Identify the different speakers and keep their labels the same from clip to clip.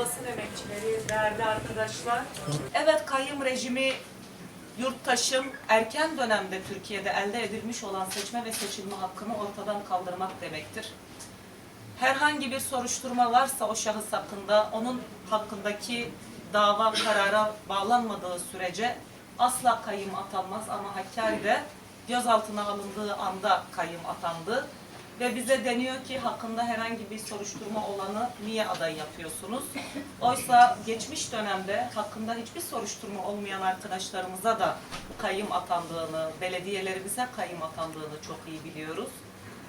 Speaker 1: basın emekçileri, değerli arkadaşlar. Evet kayyum rejimi yurttaşım erken dönemde Türkiye'de elde edilmiş olan seçme ve seçilme hakkını ortadan kaldırmak demektir. Herhangi bir soruşturma varsa o şahıs hakkında onun hakkındaki dava karara bağlanmadığı sürece asla kayyum atanmaz ama Hakkari'de gözaltına alındığı anda kayyum atandı. Ve bize deniyor ki hakkında herhangi bir soruşturma olanı niye aday yapıyorsunuz? Oysa geçmiş dönemde hakkında hiçbir soruşturma olmayan arkadaşlarımıza da kayyum atandığını, belediyelerimize kayyum atandığını çok iyi biliyoruz.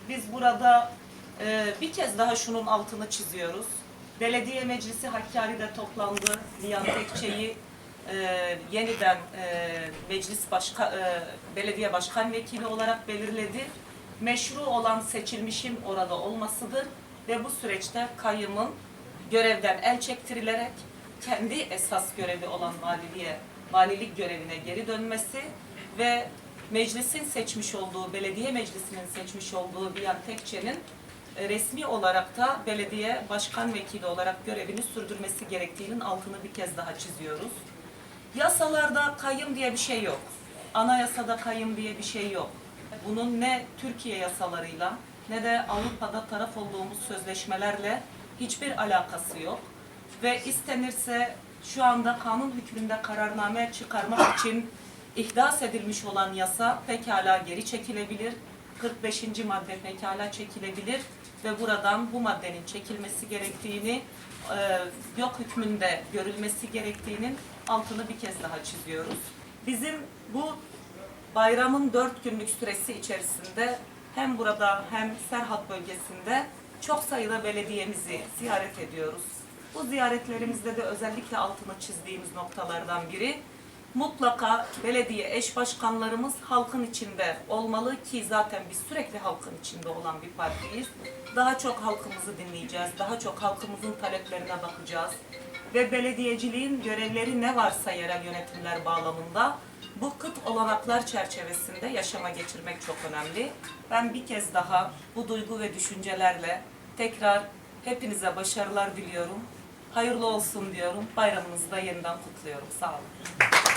Speaker 1: Biz burada e, bir kez daha şunun altını çiziyoruz. Belediye Meclisi Hakkari'de toplandı. Nihat Tekçe'yi e, yeniden e, meclis başka, e, belediye başkan vekili olarak belirledi. Meşru olan seçilmişin orada olmasıdır ve bu süreçte kayyımın görevden el çektirilerek kendi esas görevi olan valiliğe, valilik görevine geri dönmesi ve meclisin seçmiş olduğu, belediye meclisinin seçmiş olduğu Biyan Tekçe'nin e, resmi olarak da belediye başkan vekili olarak görevini sürdürmesi gerektiğinin altını bir kez daha çiziyoruz. Yasalarda kayyım diye bir şey yok. Anayasada kayyım diye bir şey yok. Bunun ne Türkiye yasalarıyla ne de Avrupa'da taraf olduğumuz sözleşmelerle hiçbir alakası yok. Ve istenirse şu anda kanun hükmünde kararname çıkarmak için ihdas edilmiş olan yasa pekala geri çekilebilir. 45. madde pekala çekilebilir ve buradan bu maddenin çekilmesi gerektiğini, e, yok hükmünde görülmesi gerektiğinin altını bir kez daha çiziyoruz. Bizim bu bayramın dört günlük süresi içerisinde hem burada hem Serhat bölgesinde çok sayıda belediyemizi ziyaret ediyoruz. Bu ziyaretlerimizde de özellikle altını çizdiğimiz noktalardan biri mutlaka belediye eş başkanlarımız halkın içinde olmalı ki zaten biz sürekli halkın içinde olan bir partiyiz. Daha çok halkımızı dinleyeceğiz, daha çok halkımızın taleplerine bakacağız ve belediyeciliğin görevleri ne varsa yerel yönetimler bağlamında bu kıt olanaklar çerçevesinde yaşama geçirmek çok önemli. Ben bir kez daha bu duygu ve düşüncelerle tekrar hepinize başarılar diliyorum. Hayırlı olsun diyorum. Bayramınızı da yeniden kutluyorum. Sağ olun.